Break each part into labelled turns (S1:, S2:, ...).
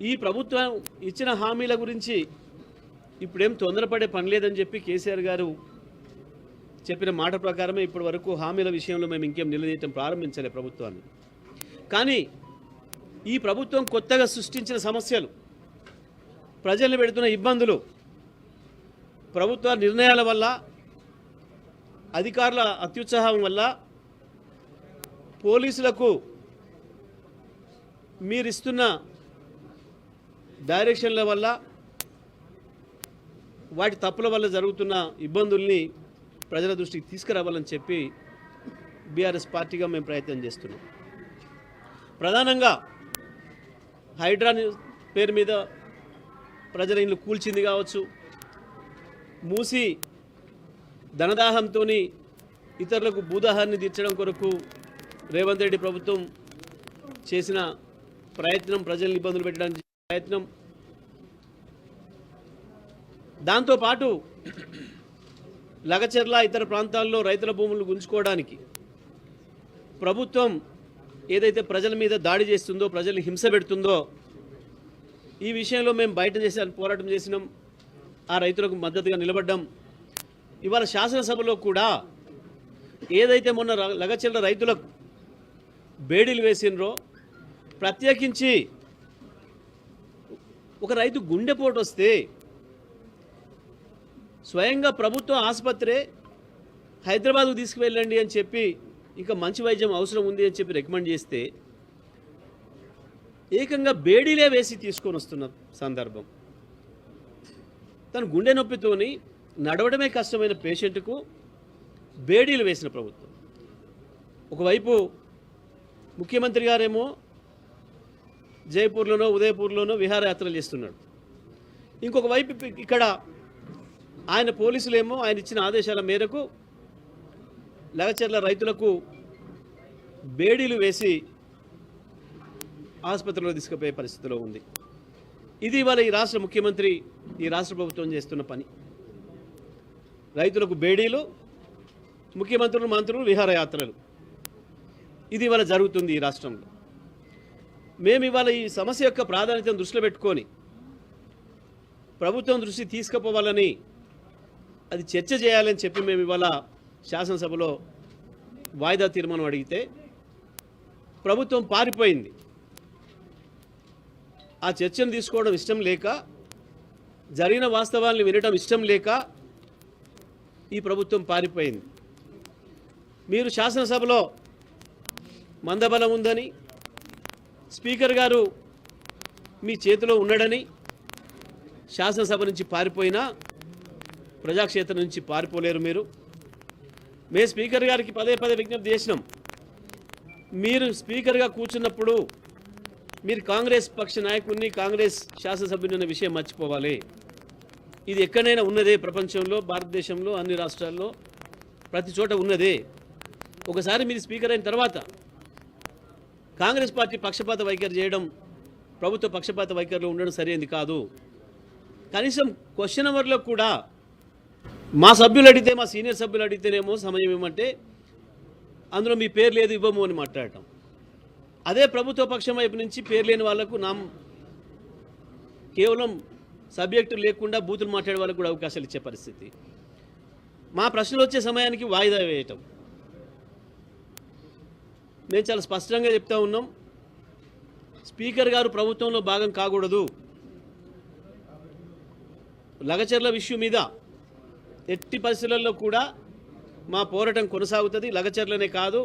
S1: ఈ ప్రభుత్వం ఇచ్చిన హామీల గురించి ఇప్పుడేం తొందరపడే పని లేదని చెప్పి కేసీఆర్ గారు చెప్పిన మాట ప్రకారమే ఇప్పటి వరకు హామీల విషయంలో మేము ఇంకేం నిలదీయటం ప్రారంభించలే ప్రభుత్వాన్ని. కానీ ఈ ప్రభుత్వం కొత్తగా సృష్టించిన సమస్యలు ప్రజల్ని పెడుతున్న ఇబ్బందులు ప్రభుత్వ నిర్ణయాల వల్ల అధికారుల అత్యుత్సాహం వల్ల పోలీసులకు మీరిస్తున్న డైరెక్షన్ల వల్ల వాటి తప్పుల వల్ల జరుగుతున్న ఇబ్బందుల్ని ప్రజల దృష్టికి తీసుకురావాలని చెప్పి బీఆర్ఎస్ పార్టీగా మేము ప్రయత్నం చేస్తున్నాం. ప్రధానంగా హైడ్రా పేరు మీద ప్రజల ఇల్లు కూల్చింది కావచ్చు మూసి ధనదాహంతో ఇతరులకు భూదాహాన్ని తీర్చడం కొరకు రేవంత్ రెడ్డి ప్రభుత్వం చేసిన ప్రయత్నం ప్రజల్ని ఇబ్బందులు పెట్టడానికి ప్రయత్నం. దాంతోపాటు లగచెర్ల ఇతర ప్రాంతాల్లో రైతుల భూములు గుంజుకోవడానికి ప్రభుత్వం ఏదైతే ప్రజల మీద దాడి చేస్తుందో ప్రజల్ని హింస పెడుతుందో ఈ విషయంలో మేము బయట చేసే పోరాటం చేసినాం. ఆ రైతులకు మద్దతుగా నిలబడ్డాం. ఇవాళ శాసనసభలో కూడా ఏదైతే మొన్న ర- రైతులకు బేడీలు వేసినరో ప్రత్యేకించి ఒక రైతు గుండెపోటు వస్తే స్వయంగా ప్రభుత్వ ఆసుపత్రి హైదరాబాద్కు తీసుకువెళ్ళండి అని చెప్పి ఇంకా మంచి వైద్యం అవసరం ఉంది అని చెప్పి రికమెండ్ చేస్తే ఏకంగా బేడీలే వేసి తీసుకొని వస్తున్న సందర్భం. తను గుండె నొప్పితోని నడవడమే కష్టమైన పేషెంట్కు బేడీలు వేసిన ప్రభుత్వం. ఒకవైపు ముఖ్యమంత్రి గారేమో జైపూర్లోనో ఉదయపూర్లోనో విహారయాత్రలు చేస్తున్నాడు. ఇంకొక వైపు ఇక్కడ ఆయన పోలీసులేమో ఆయన ఇచ్చిన ఆదేశాల మేరకు లగచర్ల రైతులకు బేడీలు వేసి ఆసుపత్రిలో తీసుకుపోయే పరిస్థితిలో ఉంది. ఇది ఇవాళ ఈ రాష్ట్ర ముఖ్యమంత్రి ఈ రాష్ట్ర ప్రభుత్వం చేస్తున్న పని. రైతులకు బేడీలు ముఖ్యమంత్రులు మంత్రులు విహారయాత్రలు. ఇది ఇవాళ జరుగుతుంది ఈ రాష్ట్రంలో. మేము ఇవాళ ఈ సమస్య యొక్క ప్రాధాన్యతను దృష్టిలో పెట్టుకొని ప్రభుత్వం దృష్టి తీసుకుపోవాలని అది చర్చ చేయాలని చెప్పి మేము ఇవాళ శాసనసభలో వాయిదా తీర్మానం అడిగితే ప్రభుత్వం పారిపోయింది. ఆ చర్చను తీసుకోవడం ఇష్టం లేక జరిగిన వాస్తవాల్ని వినడం ఇష్టం లేక ఈ ప్రభుత్వం పారిపోయింది. మీరు శాసనసభలో మందబలం ఉందని స్పీకర్ గారు మీ చేతిలో ఉన్నాడని శాసనసభ నుంచి పారిపోయినా ప్రజాక్షేత్రం నుంచి పారిపోలేరు మీరు. మేము స్పీకర్ గారికి పదే పదే విజ్ఞప్తి చేసినాం. మీరు స్పీకర్గా కూర్చున్నప్పుడు మీరు కాంగ్రెస్ పక్ష నాయకుడిని కాంగ్రెస్ శాసనసభ్యుని అనే విషయం మర్చిపోవాలి. ఇది ఎక్కడైనా ఉన్నదే ప్రపంచంలో భారతదేశంలో అన్ని రాష్ట్రాల్లో ప్రతి చోట ఉన్నదే. ఒకసారి మీరు స్పీకర్ అయిన తర్వాత కాంగ్రెస్ పార్టీ పక్షపాత వైఖరి చేయడం ప్రభుత్వ పక్షపాత వైఖరిలో ఉండడం సరైనది కాదు. కనీసం క్వశ్చన్ అవర్లో కూడా మా సభ్యులు అడిగితే మా సీనియర్ సభ్యులు అడిగితేనేమో సమయం ఏమంటే అందులో మీ పేరు లేదు ఇవ్వము అని మాట్లాడటం. అదే ప్రభుత్వ పక్షం వైపు నుంచి పేరు లేని వాళ్ళకు నా కేవలం సబ్జెక్టు లేకుండా బూతులు మాట్లాడే వాళ్ళకు కూడా అవకాశాలు ఇచ్చే పరిస్థితి. మా ప్రశ్నలు వచ్చే సమయానికి వాయిదా వేయటం. మేము చాలా స్పష్టంగా చెప్తా ఉన్నాం. స్పీకర్ గారు ప్రభుత్వంలో భాగం కాకూడదు. లగచర్ల విషయం మీద ఎట్టి పరిస్థితులలో కూడా మా పోరాటం కొనసాగుతుంది. లగచర్లనే కాదు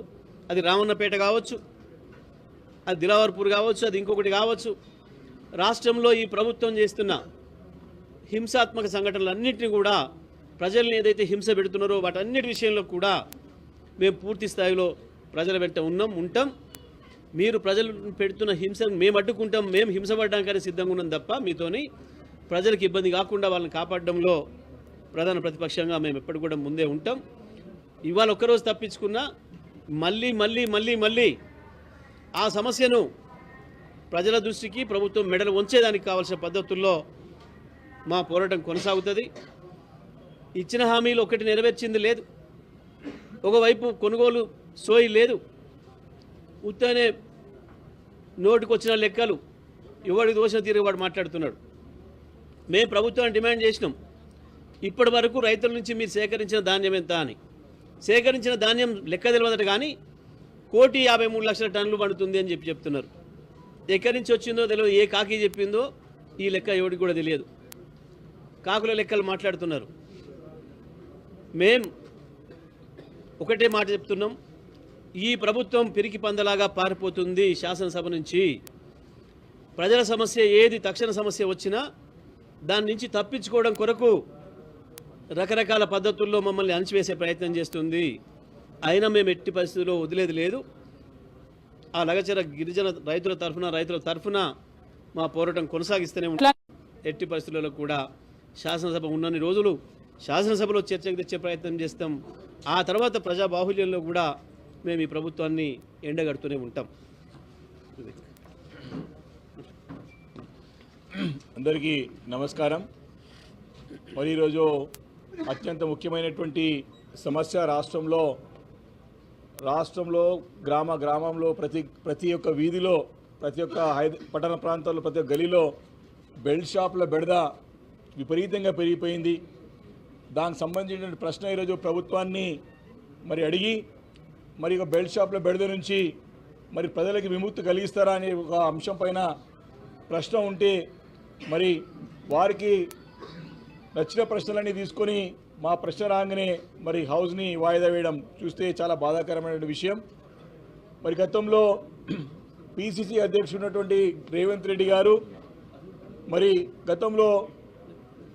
S1: అది రామన్నపేట కావచ్చు అది దిలావర్పూర్ కావచ్చు అది ఇంకొకటి కావచ్చు. రాష్ట్రంలో ఈ ప్రభుత్వం చేస్తున్న హింసాత్మక సంఘటనలన్నింటినీ కూడా ప్రజల్ని ఏదైతే హింస పెడుతున్నారో వాటన్నిటి విషయంలో కూడా మేము పూర్తి స్థాయిలో ప్రజల వెంట ఉన్నాం ఉంటాం. మీరు ప్రజలు పెడుతున్న హింసను మేము అడ్డుకుంటాం మేము హింసపడడానికనే సిద్ధంగా ఉన్నాం తప్ప మీతోని ప్రజలకు ఇబ్బంది కాకుండా వాళ్ళని కాపాడడంలో ప్రధాన ప్రతిపక్షంగా మేము ఎప్పటికి కూడా ముందే ఉంటాం. ఇవాళ ఒక్కరోజు తప్పించుకున్నా మళ్ళీ మళ్ళీ మళ్ళీ మళ్ళీ ఆ సమస్యను ప్రజల దృష్టికి ప్రభుత్వం మెడలు ఉంచేదానికి కావాల్సిన పద్ధతుల్లో మా పోరాటం కొనసాగుతుంది. ఇచ్చిన హామీలు ఒకటి నెరవేర్చింది లేదు. ఒకవైపు కొనుగోలు సోయి లేదు. ఉత్తనే నోటికొచ్చిన లెక్కలు. ఎవరికి దోష తీరు వాడు మాట్లాడుతున్నాడు. మేము ప్రభుత్వాన్ని డిమాండ్ చేసినాం. ఇప్పటి వరకు రైతుల నుంచి మీరు సేకరించిన ధాన్యం ఎంత అని. సేకరించిన ధాన్యం లెక్క తెలియదట కానీ కోటి యాభై మూడు లక్షల టన్నులు పడుతుంది అని చెప్పి చెప్తున్నారు. ఎక్కడి నుంచి వచ్చిందో తెలియదు ఏ కాకి చెప్పిందో ఈ లెక్క ఎవడికి కూడా తెలియదు. కాకుల లెక్కలు మాట్లాడుతున్నారు. మేం ఒకటే మాట చెప్తున్నాం. ఈ ప్రభుత్వం పిరికి పందలాగా పారిపోతుంది శాసనసభ నుంచి. ప్రజల సమస్య ఏది తక్షణ సమస్య వచ్చినా దాని నుంచి తప్పించుకోవడం కొరకు రకరకాల పద్ధతుల్లో మమ్మల్ని అణచివేసే ప్రయత్నం చేస్తుంది. అయినా మేము ఎట్టి పరిస్థితుల్లో వదిలేది లేదు. ఆ లగచర గిరిజన రైతుల తరఫున రైతుల తరఫున మా పోరాటం కొనసాగిస్తూనే ఉంటాం ఎట్టి పరిస్థితులలో కూడా శాసనసభ ఉన్నన్ని రోజులు శాసనసభలో చర్చకు తెచ్చే ప్రయత్నం చేస్తాం. ఆ తర్వాత ప్రజా బాహుల్యంలో కూడా మేము ఈ ప్రభుత్వాన్ని ఎండగడుతూనే ఉంటాం.
S2: అందరికీ నమస్కారం. మరి ఈరోజు అత్యంత ముఖ్యమైనటువంటి సమస్య రాష్ట్రంలో రాష్ట్రంలో గ్రామ గ్రామంలో ప్రతి ప్రతి ఒక్క వీధిలో ప్రతి ఒక్క పట్టణ ప్రాంతాల్లో ప్రతి ఒక్క గలీలో బెల్ట్ షాపుల బెడద విపరీతంగా పెరిగిపోయింది. దానికి సంబంధించిన ప్రశ్న ఈరోజు ప్రభుత్వాన్ని మరి అడిగి మరి ఒక బెల్ట్ షాప్లో బెడద నుంచి మరి ప్రజలకి విముక్తి కలిగిస్తారా అనే ఒక అంశం పైన ప్రశ్న ఉంటే మరి వారికి నచ్చిన ప్రశ్నలన్నీ తీసుకొని మా ప్రశ్న రాగానే మరి హౌస్ని వాయిదా వేయడం చూస్తే చాలా బాధాకరమైన విషయం. మరి గతంలో పిసిసి అధ్యక్షుడు ఉన్నటువంటి రేవంత్ రెడ్డి గారు మరి గతంలో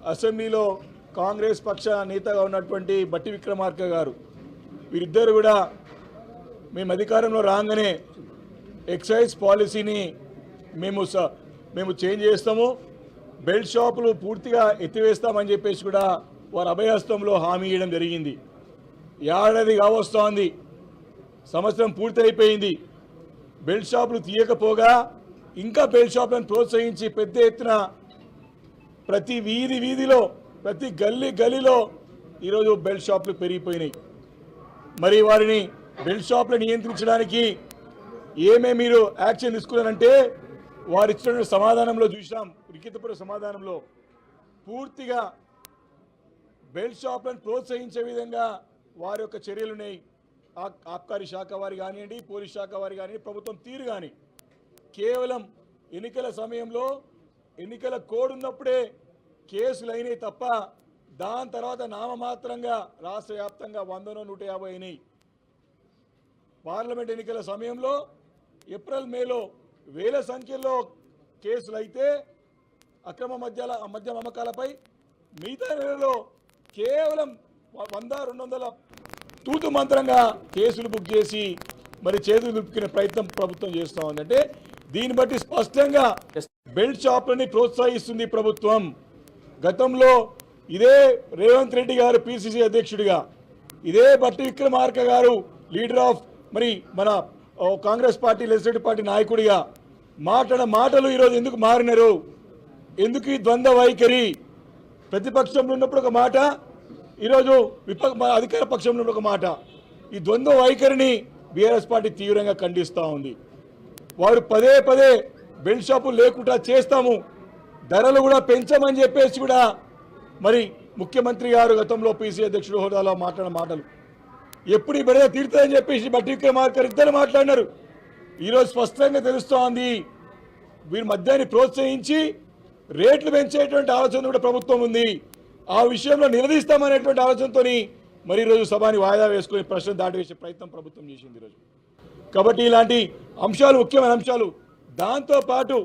S2: అసెంబ్లీలో కాంగ్రెస్ పక్ష నేతగా ఉన్నటువంటి బట్టి విక్రమార్క గారు వీరిద్దరు కూడా మేము అధికారంలో రాగానే ఎక్సైజ్ పాలసీని మేము స- మేము చేంజ్ చేస్తాము. బెల్ట్ షాపులు పూర్తిగా ఎత్తివేస్తామని చెప్పేసి కూడా వారు అభయహస్తంలో హామీ ఇవ్వడం జరిగింది. ఏడాది కావస్తోంది. సంవత్సరం పూర్తయిపోయింది. బెల్ట్ షాపులు తీయకపోగా ఇంకా బెల్ట్ షాపులను ప్రోత్సహించి పెద్ద ఎత్తున ప్రతి వీధి వీధిలో ప్రతి గల్లీ గల్లీలో ఈరోజు బెల్ట్ షాపులు పెరిగిపోయినాయి. మరి వారిని బెల్ట్ షాపులు నియంత్రించడానికి ఏమే మీరు యాక్షన్ తీసుకున్నారంటే వారు ఇచ్చిన సమాధానంలో చూసినాం లిఖితపూర్వ సమాధానంలో. పూర్తిగా బెల్ట్ షాప్లను ప్రోత్సహించే విధంగా వారి యొక్క చర్యలు ఉన్నాయి. ఆబ్కారీ శాఖ వారి కానివ్వండి పోలీస్ శాఖ వారి కానివ్వండి ప్రభుత్వం తీరు కానీ. కేవలం ఎన్నికల సమయంలో ఎన్నికల కోడ్ ఉన్నప్పుడే కేసులు అయినాయి తప్ప దాని తర్వాత నామమాత్రంగా రాష్ట్ర వ్యాప్తంగా వందనో నూట యాభై అయినాయి. పార్లమెంట్ ఎన్నికల సమయంలో ఏప్రిల్ మేలో వేల సంఖ్యలో కేసులు అయితే అక్రమ మద్యాల మద్యం అమ్మకాలపై మిగతా నెలలో కేవలం వంద రెండు వందల తూతు మంత్రంగా కేసులు బుక్ చేసి మరి చేతులు దుప్పుకునే ప్రయత్నం ప్రభుత్వం చేస్తూ ఉందంటే దీన్ని బట్టి స్పష్టంగా బెల్ట్ షాప్లని ప్రోత్సహిస్తుంది ప్రభుత్వం. గతంలో ఇదే రేవంత్ రెడ్డి గారు పిసిసి అధ్యక్షుడిగా ఇదే బట్టి విక్రమార్క గారు లీడర్ ఆఫ్ మరి మన కాంగ్రెస్ పార్టీ లెజిస్లేటివ్ పార్టీ నాయకుడిగా మాట్లాడ మాటలు ఈరోజు ఎందుకు మారినారు? ఎందుకు ఈ ద్వంద్వ వైఖరి? ప్రతిపక్షంలో ఉన్నప్పుడు ఒక మాట ఈరోజు విప అధికార పక్షంలో ఉన్నప్పుడు ఒక మాట. ఈ ద్వంద్వ వైఖరిని బీఆర్ఎస్ పార్టీ తీవ్రంగా ఖండిస్తూ ఉంది. వారు పదే పదే బెల్ట్ షాపులు లేకుండా చేస్తాము ధరలు కూడా పెంచమని చెప్పేసి కూడా మరి ముఖ్యమంత్రి గారు గతంలో పీసీ అధ్యక్షుడు హోదాలో మాట్లాడిన మాటలు. ఎప్పుడు ఈ బెడద తీరుతుందని చెప్పేసి బట్టి విక్రమార్కర్ ఇద్దరు మాట్లాడినారు. ఈరోజు స్పష్టంగా తెలుస్తోంది వీరి మద్యాన్ని ప్రోత్సహించి రేట్లు పెంచేటువంటి ఆలోచన కూడా ప్రభుత్వం ఉంది. ఆ విషయంలో నిలదీస్తామనేటువంటి ఆలోచనతో మరి ఈరోజు సభని వాయిదా వేసుకుని ప్రశ్న దాటివేసే ప్రయత్నం ప్రభుత్వం చేసింది ఈరోజు. కాబట్టి ఇలాంటి అంశాలు ముఖ్యమైన అంశాలు దాంతోపాటు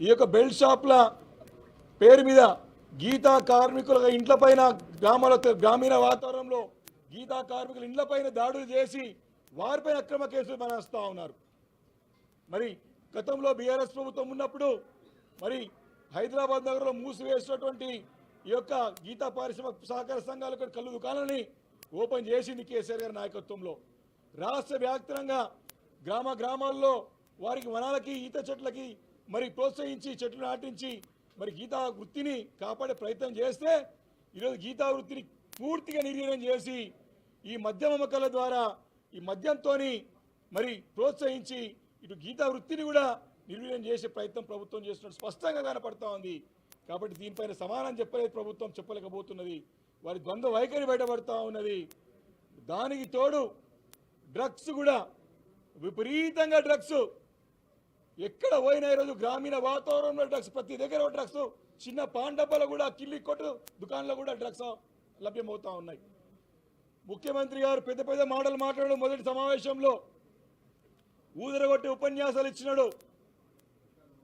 S2: ఈ యొక్క బెల్ట్ షాప్ల పేరు మీద గీతా కార్మికుల ఇంట్ల పైన గ్రామాల గ్రామీణ వాతావరణంలో గీతా కార్మికుల ఇండ్ల పైన దాడులు చేసి వారిపైన అక్రమ కేసులు మనేస్తూ ఉన్నారు. మరి గతంలో బీఆర్ఎస్ ప్రభుత్వం ఉన్నప్పుడు మరి హైదరాబాద్ నగరంలో మూసివేసినటువంటి ఈ యొక్క గీతా పారిశ్రమ సహకార సంఘాలు యొక్క కళ్ళు దుకాణాలని ఓపెన్ చేసింది కేసీఆర్ గారి నాయకత్వంలో. రాష్ట్ర వ్యాప్తంగా గ్రామ గ్రామాల్లో వారికి వనాలకి ఈత చెట్లకి మరి ప్రోత్సహించి చెట్లు నాటించి మరి గీతా వృత్తిని కాపాడే ప్రయత్నం చేస్తే ఈరోజు గీతా వృత్తిని పూర్తిగా నిర్వీర్యం చేసి ఈ మద్యం అమ్మకాల ద్వారా ఈ మద్యంతోని మరి ప్రోత్సహించి ఇటు గీతా వృత్తిని కూడా నిర్వీర్యం చేసే ప్రయత్నం ప్రభుత్వం చేస్తున్నట్టు స్పష్టంగా కనపడతా ఉంది. కాబట్టి దీనిపైన సమానం చెప్పలేదు ప్రభుత్వం చెప్పలేకపోతున్నది. వారి ద్వంద్వ వైఖరి బయటపడతా ఉన్నది. దానికి తోడు డ్రగ్స్ కూడా విపరీతంగా డ్రగ్స్. ఎక్కడ పోయినా ఈరోజు గ్రామీణ వాతావరణంలో డ్రగ్స్ ప్రతి దగ్గర డ్రగ్స్. చిన్న పాన్ డబ్బాలో కూడా కిల్లి కొట్టు దుకాణంలో కూడా డ్రగ్స్ లభ్యమవుతూ ఉన్నాయి. ముఖ్యమంత్రి గారు పెద్ద పెద్ద మాటలు మాట్లాడు మొదటి సమావేశంలో ఊదరగొట్టి ఉపన్యాసాలు ఇచ్చినాడు.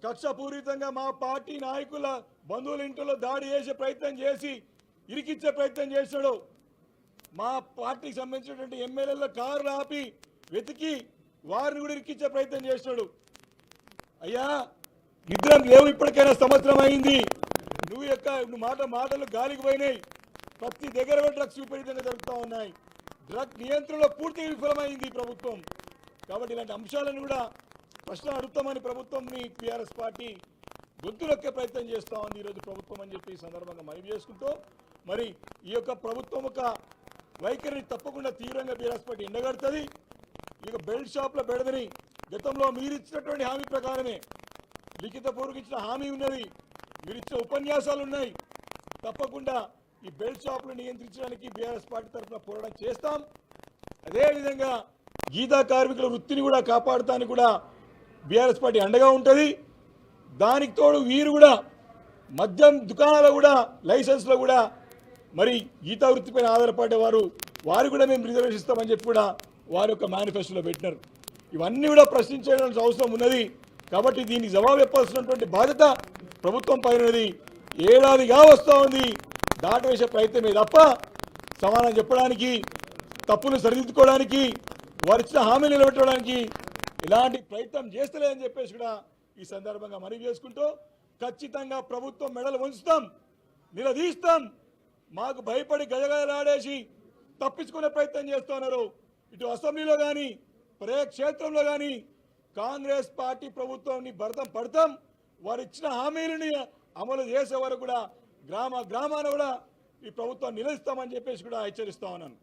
S2: కక్షపూరితంగా మా పార్టీ నాయకుల బంధువుల ఇంట్లో దాడి చేసే ప్రయత్నం చేసి ఇరికిచ్చే ప్రయత్నం చేశాడు మా పార్టీకి సంబంధించినటువంటి ఎమ్మెల్యేల కారు ఆపి వెతికి వారిని కూడా ఇరికిచ్చే ప్రయత్నం చేశాడు అయ్యా ఇద్దరం లేవు ఇప్పటికైనా సంవత్సరం అయింది. నువ్వు యొక్క నువ్వు మాట మాటలు గాలికి పోయినాయి. ప్రతి దగ్గర కూడా డ్రగ్స్ విపరీతంగా జరుగుతూ ఉన్నాయి. డ్రగ్ నియంత్రణలో పూర్తిగా విఫలమైంది ప్రభుత్వం. కాబట్టి ఇలాంటి అంశాలను కూడా ప్రశ్న అడుగుతామని ప్రభుత్వంని టీఆర్ఎస్ పార్టీ గొంతులొక్కే ప్రయత్నం చేస్తూ ఉంది ఈరోజు ప్రభుత్వం అని చెప్పి ఈ సందర్భంగా మనవి చేసుకుంటూ మరి ఈ యొక్క ప్రభుత్వం ఒక వైఖరిని తప్పకుండా తీవ్రంగా టీఆర్ఎస్ పార్టీ ఎండగడుతుంది. ఈ యొక్క బెల్ట్ షాప్ల బెడదని గతంలో మీరు ఇచ్చినటువంటి హామీ ప్రకారమే లిఖిత పూర్వక హామీ ఉన్నది. మీరు ఇచ్చిన ఉపన్యాసాలు ఉన్నాయి. తప్పకుండా ఈ బెల్ట్ షాపులు నియంత్రించడానికి బీఆర్ఎస్ పార్టీ తరఫున పోరాటం చేస్తాం. అదేవిధంగా గీతా కార్మికుల వృత్తిని కూడా కాపాడటానికి కూడా బీఆర్ఎస్ పార్టీ అండగా ఉంటుంది. దానికి తోడు వీరు కూడా మద్యం దుకాణాలు కూడా లైసెన్స్లో కూడా మరి గీతా వృత్తిపైన ఆధారపడే వారు వారు కూడా మేము రిజర్వేషన్ ఇస్తామని చెప్పి కూడా వారి యొక్క మేనిఫెస్టోలో పెట్టినారు. ఇవన్నీ కూడా ప్రశ్నించాల్సిన అవసరం ఉన్నది. కాబట్టి దీనికి జవాబు చెప్పాల్సినటువంటి బాధ్యత ప్రభుత్వం పైనది ఉన్నది. ఏడాదిగా వస్తూ ఉంది. దాటవేసే ప్రయత్నమే తప్ప సమాధానం చెప్పడానికి తప్పులు సరిదిద్దుకోవడానికి వారు ఇచ్చిన హామీలు నిలబెట్టడానికి ఇలాంటి ప్రయత్నం చేస్తలేదని చెప్పేసి కూడా ఈ సందర్భంగా మనవి చేసుకుంటూ ఖచ్చితంగా ప్రభుత్వం మెడలు ఉంచుతాం నిలదీస్తాం. మాకు భయపడి గజగజలాడేసి తప్పించుకునే ప్రయత్నం చేస్తున్నారు ఇటు అసెంబ్లీలో కానీ ప్రజాక్షేత్రంలో కానీ కాంగ్రెస్ పార్టీ ప్రభుత్వాన్ని భరతం పడతాం. వారు ఇచ్చిన హామీలని అమలు చేసే వరకు కూడా గ్రామ గ్రామాన కూడా ఈ ప్రభుత్వం నిలదీస్తామని చెప్పేసి కూడా హెచ్చరిస్తా ఉన్నాను.